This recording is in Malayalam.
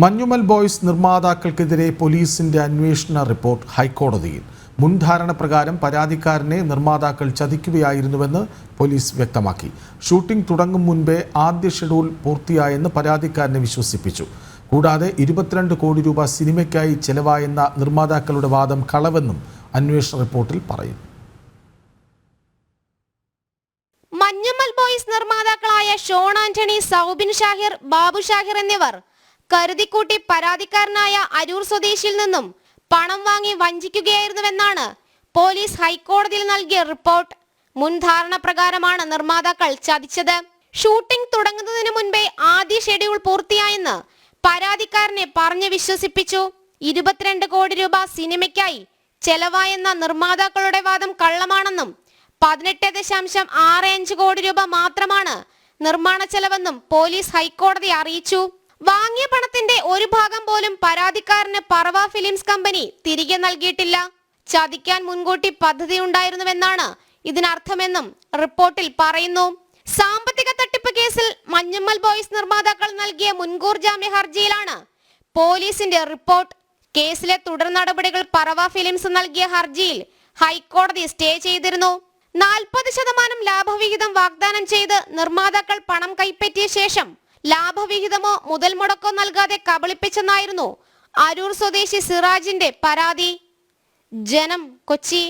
മഞ്ഞുമൽ ബോയ്സ് നിർമ്മാതാക്കൾക്കെതിരെ പോലീസിന്റെ അന്വേഷണ റിപ്പോർട്ട് ഹൈക്കോടതിയിൽ. മുൻധാരണ പ്രകാരം പരാതിക്കാരനെ നിർമ്മാതാക്കൾ ചതിക്കുകയായിരുന്നുവെന്ന് പോലീസ് വ്യക്തമാക്കി. ഷൂട്ടിംഗ് തുടങ്ങും മുൻപേ ആദ്യ ഷെഡ്യൂൾ പൂർത്തിയായെന്ന് പരാതിക്കാരനെ വിശ്വസിപ്പിച്ചു. കൂടാതെ ഇരുപത്തിരണ്ട് കോടി രൂപ സിനിമയ്ക്കായി ചെലവായെന്ന നിർമ്മാതാക്കളുടെ വാദം കളവെന്നും അന്വേഷണ റിപ്പോർട്ടിൽ പറയുന്നു. മഞ്ഞമ്മൽ ബോയ്സ് നിർമ്മാതാക്കളായ ഷോൺ ആന്റണി സൗബിൻ ഷാഹിർ ബാബു ഷാഹിർ എന്നിവർ കരുതിക്കൂട്ടി പരാതിക്കാരനായ അരൂർ സ്വദേശിയിൽ നിന്നും പണം വാങ്ങി വഞ്ചിക്കുകയായിരുന്നുവെന്നാണ് പോലീസ് ഹൈക്കോടതിയിൽ നൽകിയ റിപ്പോർട്ട്. മുൻധാരണ പ്രകാരമാണ് നിർമ്മാതാക്കൾ ചതിച്ചത്. ഷൂട്ടിംഗ് തുടങ്ങുന്നതിന് മുൻപേ ആദ്യ ഷെഡ്യൂൾ പൂർത്തിയായെന്ന് പരാതിക്കാരനെ പറഞ്ഞു വിശ്വസിപ്പിച്ചു. ഇരുപത്തിരണ്ട് കോടി രൂപ സിനിമയ്ക്കായി ചെലവായെന്ന നിർമ്മാതാക്കളുടെ വാദം കള്ളമാണെന്നും പതിനെട്ട് ദശാംശം ആറ് അഞ്ച് കോടി രൂപ മാത്രമാണ് നിർമ്മാണ ചെലവെന്നും പോലീസ് ഹൈക്കോടതി അറിയിച്ചു. വാങ്ങിയ പണത്തിന്റെ ഒരു ഭാഗം പോലും പരാതിക്കാരന് പറവ ഫിലിംസ് കമ്പനി തിരികെ നൽകിയിട്ടില്ല. ചതിക്കാൻ മുൻകൂട്ടി പദ്ധതി ഉണ്ടായിരുന്നുവെന്നാണ് ഇതിനർത്ഥമെന്നും റിപ്പോർട്ടിൽ പറയുന്നു. സാമ്പത്തിക തട്ടിപ്പ് കേസിൽ മഞ്ഞമ്മൽ ബോയ്സ് നിർമ്മാതാക്കൾ നൽകിയ മുൻകൂർ ജാമ്യ ഹർജിയിലാണ് പോലീസിന്റെ റിപ്പോർട്ട്. കേസിലെ തുടർ നടപടികൾ പറവ ഫിലിംസ് നൽകിയ ഹർജിയിൽ ഹൈക്കോടതി സ്റ്റേ ചെയ്തിരുന്നു. നാൽപ്പത് ശതമാനം ലാഭവിഹിതം വാഗ്ദാനം ചെയ്ത് നിർമ്മാതാക്കൾ പണം കൈപ്പറ്റിയ ശേഷം ലാഭവിഹിതമോ മുതൽ മുടക്കോ നൽകാതെ കബളിപ്പിച്ചെന്നായിരുന്നു അരൂർ സ്വദേശി സിറാജിന്റെ പരാതി. ജനം കൊച്ചി.